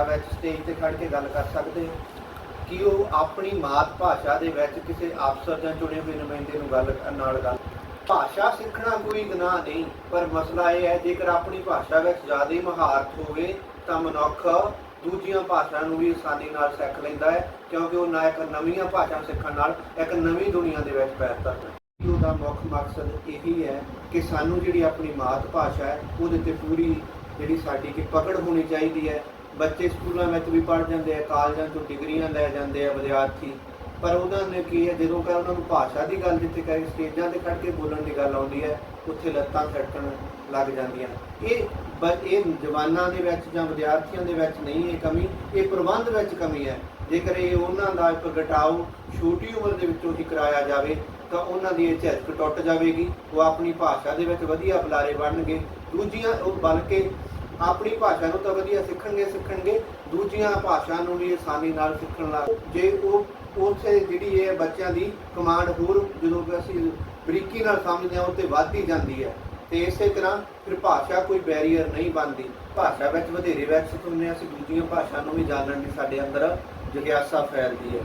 ਭਾਸ਼ਾ ਵਿੱਚ ਸਟੇਜ ਤੇ ਖੜ ਕੇ ਗੱਲ ਕਰ ਸਕਦੇ ਹੋ। ਕਿ ਉਹ ਆਪਣੀ ਮਾਤ ਭਾਸ਼ਾ ਦੇ ਵਿੱਚ ਕਿਸੇ ਅਫਸਰ ਜਾਂ ਚੁਣੇ ਹੋਏ ਨੁਮਾਇੰਦੇ ਨੂੰ ਗੱਲ ਨਾਲ ਗੱਲ ਭਾਸ਼ਾ ਸਿੱਖਣਾ ਕੋਈ ਗੁਨਾਹ ਨਹੀਂ, ਪਰ ਮਸਲਾ ਇਹ ਹੈ, ਜੇਕਰ ਆਪਣੀ ਭਾਸ਼ਾ ਵਿੱਚ ਜ਼ਿਆਦਾ ਮਹਾਰਤ ਹੋਵੇ, ਤਾਂ ਮਨੁੱਖ ਦੂਜੀਆਂ ਭਾਸ਼ਾ ਨੂੰ ਵੀ ਆਸਾਨੀ ਨਾਲ ਸਿੱਖ ਲੈਂਦਾ ਹੈ, ਕਿਉਂਕਿ ਉਹ ਨਾ ਇੱਕ ਨਵੀਆਂ ਭਾਸ਼ਾ ਸਿੱਖਣ ਨਾਲ ਇੱਕ ਨਵੀਂ ਦੁਨੀਆ ਦੇ ਵਿੱਚ ਪੈਰ ਧਰਦਾ ਉਹਦਾ ਮੁੱਖ ਮਕਸਦ ਇਹੀ ਹੈ ਕਿ ਸਾਨੂੰ ਜਿਹੜੀ ਆਪਣੀ ਮਾਤ ਭਾਸ਼ਾ ਹੈ, ਉਹਦੇ ਤੇ ਪੂਰੀ ਜਿਹੜੀ ਸਾਡੀ ਕਿ ਪਕੜ ਹੋਣੀ ਚਾਹੀਦੀ ਹੈ ਬੱਚੇ ਸਕੂਲਾਂ ਵਿੱਚ ਵੀ ਪੜ੍ਹ ਜਾਂਦੇ ਆ, ਕਾਲਜਾਂ ਤੋਂ ਡਿਗਰੀਆਂ ਲੈ ਜਾਂਦੇ ਆ ਵਿਦਿਆਰਥੀ। ਪਰ ਉਹਨਾਂ ਨੇ ਕੀ ਹੈ, ਜਦੋਂ ਕਰ ਉਹਨਾਂ ਨੂੰ ਭਾਸ਼ਾ ਦੀ ਗੱਲ ਜਿੱਥੇ ਕਰੇ ਸਟੇਜਾਂ ਤੇ ਖੜ ਕੇ ਬੋਲਣ ਦੀ ਗੱਲ ਆਉਂਦੀ ਹੈ, ਉੱਥੇ ਲੱਤਾਂ ਛੱਡਣ ਲੱਗ ਜਾਂਦੀਆਂ। ਇਹ ਬ- ਇਹ ਜਵਾਨਾਂ ਦੇ ਵਿੱਚ ਜਾਂ ਵਿਦਿਆਰਥੀਆਂ ਦੇ ਵਿੱਚ ਨਹੀਂ ਇਹ ਕਮੀ, ਇਹ ਪ੍ਰਬੰਧ ਵਿੱਚ ਕਮੀ ਹੈ। ਜੇਕਰ ਇਹ ਉਹਨਾਂ ਦਾ ਪ੍ਰਗਟਾਓ ਛੋਟੀ ਉਮਰ ਦੇ ਵਿੱਚੋਂ ਹੀ ਕਰਾਇਆ ਜਾਵੇ, ਤਾਂ ਉਹਨਾਂ ਦੀ ਇਹ ਝਿਜਕ ਟੁੱਟ ਜਾਵੇਗੀ, ਉਹ ਆਪਣੀ ਭਾਸ਼ਾ ਦੇ ਵਿੱਚ ਵਧੀਆ ਬੁਲਾਰੇ ਬਣਨਗੇ। ਦੂਜੀਆਂ, ਉਹ ਬਲਕਿ ਆਪਣੀ ਭਾਸ਼ਾ ਨੂੰ ਤਾਂ ਵਧੀਆ ਸਿੱਖਣਗੇ ਸਿੱਖਣਗੇ। ਦੂਜੀਆਂ ਭਾਸ਼ਾ ਨੂੰ ਵੀ ਆਸਾਨੀ ਨਾਲ ਸਿੱਖਣ ਲੱਗ ਜੇ ਉਹ, ਉਥੇ ਜਿਹੜੀ ਇਹ ਬੱਚਿਆਂ ਦੀ ਕਮਾਂਡ ਹੋਰ ਜਦੋਂ ਕਿ ਅਸੀਂ ਬਰੀਕੀ ਨਾਲ ਸਮਝਦੇ ਹਾਂ, ਉਹ ਤੇ ਵੱਧਦੀ ਜਾਂਦੀ ਹੈ। ਤੇ ਇਸੇ ਤਰ੍ਹਾਂ ਫਿਰ ਭਾਸ਼ਾ ਕੋਈ ਬੈਰੀਅਰ ਨਹੀਂ ਬਣਦੀ। ਭਾਸ਼ਾ ਵਿੱਚ ਵਧੇਰੇ ਵਿਕਸਿਤ ਹੁੰਦੇ ਹਾਂ, ਅਸੀਂ ਦੂਜੀਆਂ ਭਾਸ਼ਾ ਨੂੰ ਵੀ ਜਾਣਨ ਦੀ ਸਾਡੇ ਅੰਦਰ ਜਿਗਿਆਸਾ ਫੈਲਦੀ ਹੈ।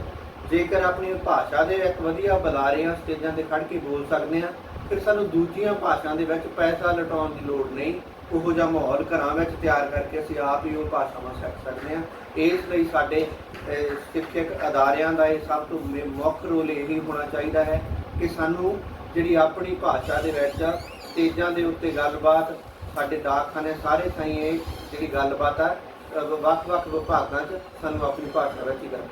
ਜੇਕਰ ਆਪਣੀ ਭਾਸ਼ਾ ਦੇ ਇੱਕ ਵਧੀਆ ਬੁਲਾਰੇ ਆ ਸਟੇਜਾਂ ਤੇ ਖੜ ਕੇ ਬੋਲ ਸਕਦੇ ਹਾਂ, ਫਿਰ ਸਾਨੂੰ ਦੂਜੀਆਂ ਭਾਸ਼ਾ ਦੇ ਵਿੱਚ ਪੈਸਾ ਲਟਾਉਣ ਦੀ ਲੋੜ ਨਹੀਂ। ਉਹੋ ਜਿਹਾ ਮਾਹੌਲ ਘਰਾਂ ਵਿੱਚ ਤਿਆਰ ਕਰਕੇ ਅਸੀਂ ਆਪ ਹੀ ਉਹ ਭਾਸ਼ਾਵਾਂ ਸਿੱਖ ਸਕਦੇ ਹਾਂ। ਇਸ ਲਈ ਸਾਡੇ ਸਿੱਖਿਅਕ ਅਦਾਰਿਆਂ ਦਾ ਇਹ ਸਭ ਤੋਂ ਮੇ- ਮੁੱਖ ਰੋਲ ਇਹ ਹੀ ਹੋਣਾ ਚਾਹੀਦਾ ਹੈ ਕਿ ਸਾਨੂੰ ਜਿਹੜੀ ਆਪਣੀ ਭਾਸ਼ਾ ਦੇ ਵਿੱਚ ਸਟੇਜਾਂ ਦੇ ਉੱਤੇ ਗੱਲਬਾਤ ਸਾਡੇ ਡਾਕਖਾਨੇ ਸਾਰੇ ਥਾਈਂ ਇਹ ਜਿਹੜੀ ਗੱਲਬਾਤ ਆ ਅਹ, ਵੱਖ-ਵੱਖ ਵਿਭਾਗਾਂ 'ਚ ਸਾਨੂੰ ਆਪਣੀ ਭਾਸ਼ਾ ਵਿੱਚ ਹੀ ਕਰਨੀ